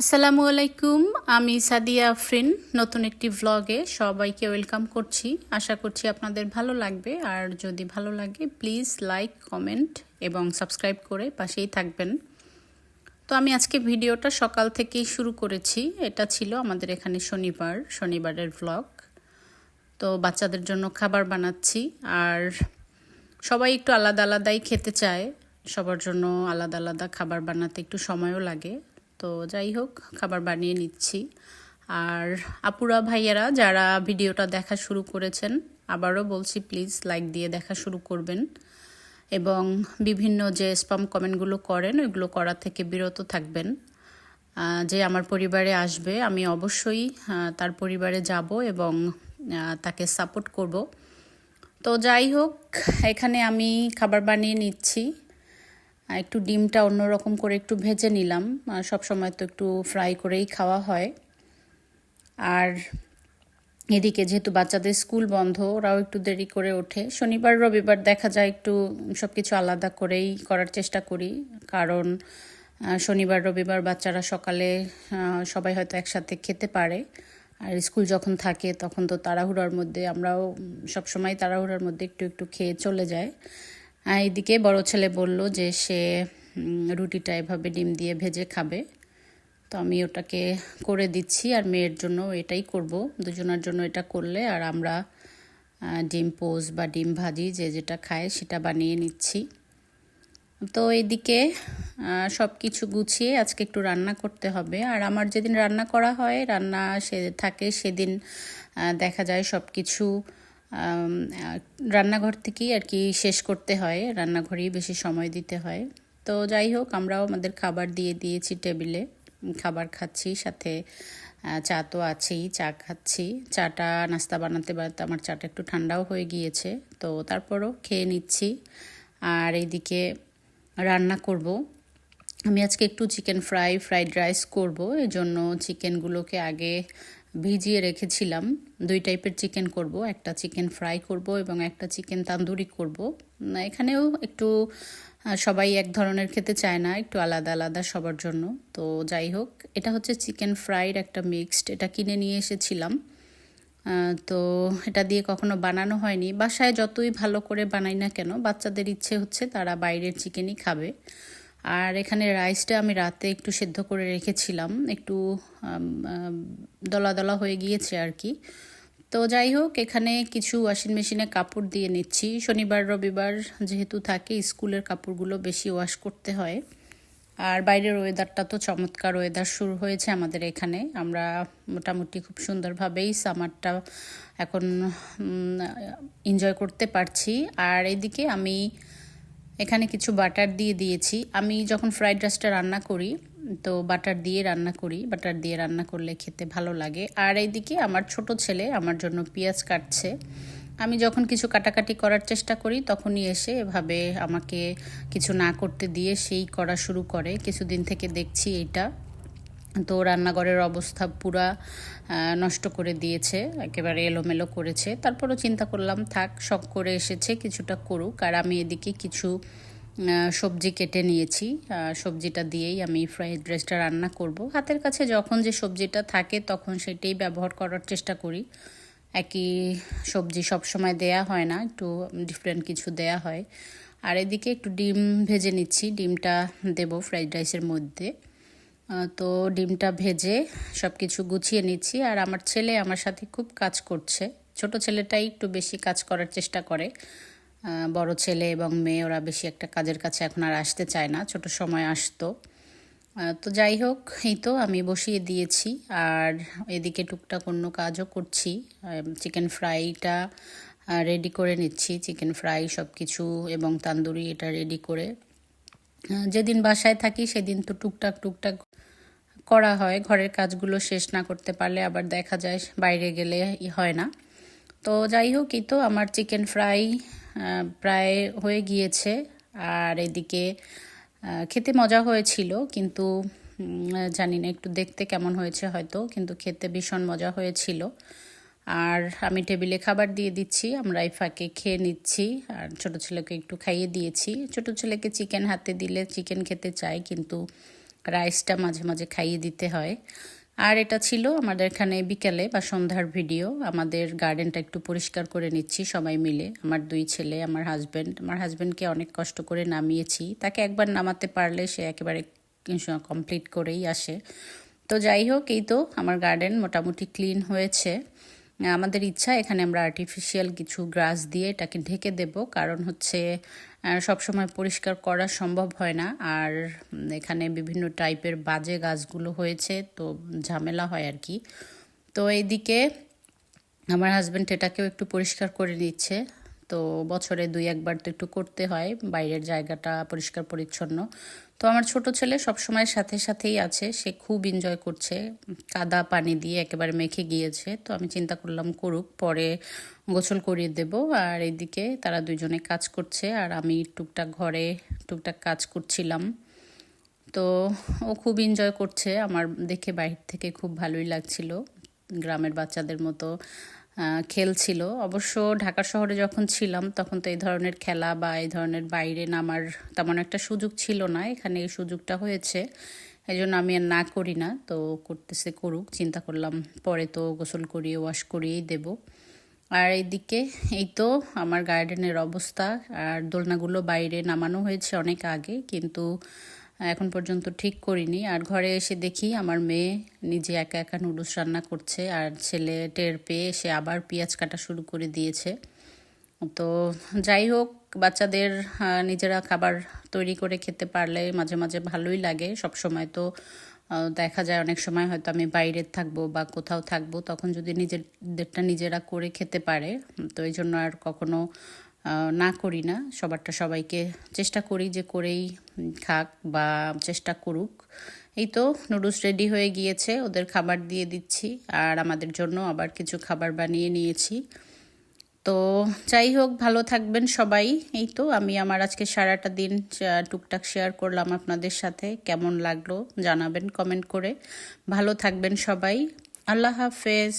আসসালামু আলাইকুম, আমি সাদিয়া আফরিন। নতুন একটি ভ্লগে সবাইকে ওয়েলকাম করছি। আশা করছি আপনাদের ভালো লাগবে। আর যদি ভালো লাগে প্লিজ লাইক কমেন্ট এবং সাবস্ক্রাইব করে পাশেই থাকবেন। তো আমি আজকে ভিডিওটা সকাল থেকেই শুরু করেছি। এটা ছিল আমাদের এখানে শনিবার, শনিবারের ভ্লগ তো বাচ্চাদের জন্য খাবার বানাচ্ছি। আর সবাই একটু আলাদা আলাদাই খেতে চায়। সবার জন্য আলাদা আলাদা খাবার বানাতে একটু সময়ও লাগে। তো যাই হোক, খাবার বানিয়ে নিচ্ছি। আর আপুরা ভাইয়ারা, যারা ভিডিওটা দেখা শুরু করেছেন, আবারও বলছি প্লিজ লাইক দিয়ে দেখা শুরু করবেন। এবং বিভিন্ন যে স্পাম কমেন্টগুলো করেন, ওইগুলো করা থেকে বিরত থাকবেন। যে আমার পরিবারে আসবে, আমি অবশ্যই তার পরিবারে যাব এবং তাকে সাপোর্ট করব। তো যাই হোক, এখানে আমি খাবার বানিয়ে নিচ্ছি। একটু ডিমটা অন্যরকম করে একটু ভেজে নিলাম। সব সময় তো একটু ফ্রাই করেই খাওয়া হয়। আর এদিকে যেহেতু বাচ্চাদের স্কুল বন্ধ, ওরাও একটু দেরি করে ওঠে। শনিবার, রবিবার দেখা যায় একটু সব কিছু আলাদা করেই করার চেষ্টা করি। কারণ শনিবার, রবিবার বাচ্চারা সকালে সবাই হয়তো একসাথে খেতে পারে। আর স্কুল যখন থাকে, তখন তো তাড়াহুড়ার মধ্যে আমরাও সবসময় তাড়াহুড়ার মধ্যে একটু একটু খেয়ে চলে যায় এদিকে বড় ছেলে বলল যে সে রুটিটা এভাবে ডিম দিয়ে ভেজে খাবে। তো আমি ওটাকে করে দিচ্ছি আর মেয়ের জন্য এটাই করব। দুজনের জন্য এটা করলে আর আমরা ডিম পোজ বা ডিম ভাজি যে যেটা খায় সেটা বানিয়ে নিচ্ছি। তো এদিকে সব কিছু গুছিয়ে আজকে একটু রান্না করতে হবে। আর আমার যেদিন রান্না করা হয়, রান্না সে থাকে সেদিন দেখা যায় সব কিছু রান্নাঘর থেকেই আর কি শেষ করতে হয়, রান্নাঘরেই বেশি সময় দিতে হয়। তো যাই হোক, আমরাও আমাদের খাবার দিয়ে দিয়েছি টেবিলে খাবার খাচ্ছি, সাথে চা তো আছেই, চা খাচ্ছি। চাটা, নাস্তা বানাতে বানাতে আমার চাটা একটু ঠান্ডাও হয়ে গিয়েছে, তো তারপরও খেয়ে নিচ্ছি। আর এইদিকে রান্না করব। আমি আজকে একটু চিকেন ফ্রাই ফ্রাইড রাইস করব। এই জন্য চিকেনগুলোকে আগে ভিজিয়ে রেখেছিলাম। দুই টাইপের চিকেন করব। একটা চিকেন ফ্রাই করব এবং একটা চিকেন তান্দুরি করব। এখানেও একটু সবাই এক ধরনের খেতে চায় না, একটু আলাদা আলাদা সবার জন্য। তো যাই হোক, এটা হচ্ছে চিকেন ফ্রাইড একটা মিক্সড এটা কিনে নিয়ে এসেছিলাম। তো এটা দিয়ে কখনো বানানো হয়নি। বাসায় যতই ভালো করে বানাই না কেন, বাচ্চাদের ইচ্ছে হচ্ছে তারা বাইরের চিকেনই খাবে। আর এখানে রাইসটা আমি রাতে একটু সেদ্ধ করে রেখেছিলাম, একটু দলা দলা হয়ে গিয়েছে আর কি। তো যাই হোক, এখানে কিছু ওয়াশিং মেশিনে কাপড় দিয়ে নিচ্ছি। শনিবার, রবিবার যেহেতু থাকে, স্কুলের কাপড়গুলো বেশি ওয়াশ করতে হয়। আর বাইরের ওয়েদারটা তো চমৎকার ওয়েদার শুরু হয়েছে আমাদের এখানে। আমরা মোটামুটি খুব সুন্দরভাবেই সামারটা এখন এনজয় করতে পারছি। আর এদিকে আমি এখানে কিছু বাটার দিয়ে দিয়েছি। আমি যখন ফ্রাইড রাইসটা রান্না করি, তো বাটার দিয়ে রান্না করি। বাটার দিয়ে রান্না করলে খেতে ভালো লাগে। আর এইদিকে আমার ছোট ছেলে আমার জন্য পেঁয়াজ কাটছে। আমি যখন কিছু কাটাকাটি করার চেষ্টা করি, তখনই এসে এভাবে আমাকে কিছু না করতে দিয়ে সেই করা শুরু করে। কিছুদিন থেকে দেখছি এইটা। তো রান্নাঘরের অবস্থা পুরা নষ্ট করে দিয়েছে, একেবারে এলোমেলো করেছে। তারপরও চিন্তা করলাম, থাক, শখ করে এসেছে, কিছুটা করুক। আর আমি এদিকে কিছু সবজি কেটে নিয়েছি। সবজিটা দিয়েই আমি ফ্রাইড রাইসটা রান্না করব। হাতের কাছে যখন যে সবজিটা থাকে, তখন সেটাই ব্যবহার করার চেষ্টা করি। একই সবজি সব সময় দেয়া হয় না, একটু ডিফারেন্ট কিছু দেয়া হয়। আর এদিকে একটু ডিম ভেজে নিচ্ছি। ডিমটা দেব ফ্রাইড রাইসের মধ্যে। তো ডিমটা ভেজে সব কিছু গুছিয়ে নিচ্ছি। আর আমার ছেলে আমার সাথে খুব কাজ করছে। ছোট ছেলেটাই একটু বেশি কাজ করার চেষ্টা করে। বড় ছেলে এবং মেয়ে, ওরা বেশি একটা কাজের কাছে এখন আর আসতে চায় না। ছোট সময় আসতো। তো যাই হোক, এই তো আমি বসিয়ে দিয়েছি। আর এদিকে টুকটাক অন্য কাজও করছি। চিকেন ফ্রাইটা রেডি করে নিচ্ছি। চিকেন ফ্রাই সব কিছু এবং তান্দুরি এটা রেডি করে। যেদিন বাসায় থাকি সেদিন তো টুকটাক টুকটাক করা হয়, ঘরের কাজগুলো শেষ না করতে পারলে আবার দেখা যায় বাইরে গেলে হয় না। তো যাই হোক, এই তো আমার চিকেন ফ্রাই প্রায় হয়ে গিয়েছে। আর এদিকে খেতে মজা হয়েছিল, কিন্তু জানি না, একটু দেখতে কেমন হয়েছে হয়তো, কিন্তু খেতে ভীষণ মজা হয়েছিল। আর আমি টেবিলে খাবার দিয়ে দিচ্ছি, আমরা ফাঁকে খেয়ে নিচ্ছি, আর ছোট ছেলেকে একটু খাইয়ে দিয়েছি। ছোট ছেলেকে চিকেন হাতে দিলে চিকেন খেতে চাই কিন্তু রাইসটা মাঝে মাঝে খাইয়ে দিতে হয়। আর এটা ছিল আমাদের এখানে বিকেলে বা সন্ধ্যার ভিডিও। আমাদের গার্ডেনটা একটু পরিষ্কার করে নিচ্ছি সবাই মিলে। আমার দুই ছেলে, আমার হাজব্যান্ড আমার হাজব্যান্ডকে অনেক কষ্ট করে নামিয়েছি। তাকে একবার নামাতে পারলে সে একেবারে কমপ্লিট করেই আসে। তো যাই হোক, এই তো আমার গার্ডেন মোটামুটি ক্লিন হয়েছে। আমাদের ইচ্ছা এখানে আমরা আর্টিফিশিয়াল কিছু গ্রাস দিয়ে এটাকে ঢেকে দেব। কারণ হচ্ছে সব সময় পরিষ্কার করা সম্ভব হয় না। আর এখানে বিভিন্ন টাইপের বাজে গাছগুলো হয়েছে, তো ঝামেলা হয় আর কি। তো এইদিকে আমার হাজব্যান্ড এটাকেও একটু পরিষ্কার করে নিচ্ছে। তো বছরে দুই একবার তো একটু করতে হয়, বাইরের জায়গাটা পরিষ্কার পরিচ্ছন্ন তো আমার ছোট ছেলে সবসময় সাথে সাথেই আছে। সে খুব এনজয় করছে। কাদা পানি দিয়ে একেবারে মেখে গিয়েছে। তো আমি চিন্তা করলাম, করুক, পরে গোসল করিয়ে দেব। আর এইদিকে তারা দুজনে কাজ করছে। আর আমি টুকটাক ঘরে টুকটাক কাজ করছিলাম। তো ও খুব এনজয় করছে। আমার দেখে বাইরে থেকে খুব ভালোই লাগছিল। গ্রামের বাচ্চাদের মতো। খেলছিল। অবশ্য ঢাকা শহরে যখন ছিলাম, তখন তো এই ধরনের খেলা বা এই ধরনের বাইরে নামার তেমন একটা সুযোগ ছিল না। এখানে এই সুযোগটা হয়েছে। এই জন্য আমি আর না করি না। তো করতেছে করুক, চিন্তা করলাম পরে তো গোসল করিয়ে, ওয়াশ করিয়েই দেব। আর এইদিকে এই তো আমার গার্ডেনের অবস্থা। আর দোলনাগুলো বাইরে নামানো হয়েছে অনেক আগে, কিন্তু এখন পর্যন্ত ঠিক করিনি। আর ঘরে এসে দেখি আমার মেয়ে নিজে একা একা নুডলস রান্না করছে, আর ছেলে টের পেয়ে সে আবার পেঁয়াজ কাটা শুরু করে দিয়েছে। তো যাই হোক, বাচ্চাদের নিজেরা খাবার তৈরি করে খেতে পারলে মাঝে মাঝে ভালোই লাগে। সব সময় তো দেখা যায় অনেক সময় হয়তো আমি বাইরে থাকব বা কোথাও থাকব, তখন যদি নিজেদেরটা নিজেরা করে খেতে পারে, তো এই জন্য আর কখনো না করি না। সবারটা সবাইকে চেষ্টা করি যে করেই খাক বা চেষ্টা করুক। এই তো নুডলস রেডি হয়ে গিয়েছে, ওদের খাবার দিয়ে দিচ্ছি আর আমাদের জন্য আবার কিছু খাবার বানিয়ে নিয়েছি। তো যাই হোক, ভালো থাকবেন সবাই। এই তো আমি আমার আজকে সারাটা দিন টুকটাক শেয়ার করলাম আপনাদের সাথে। কেমন লাগল জানাবেন কমেন্ট করে। ভালো থাকবেন সবাই। আল্লাহ হাফেজ।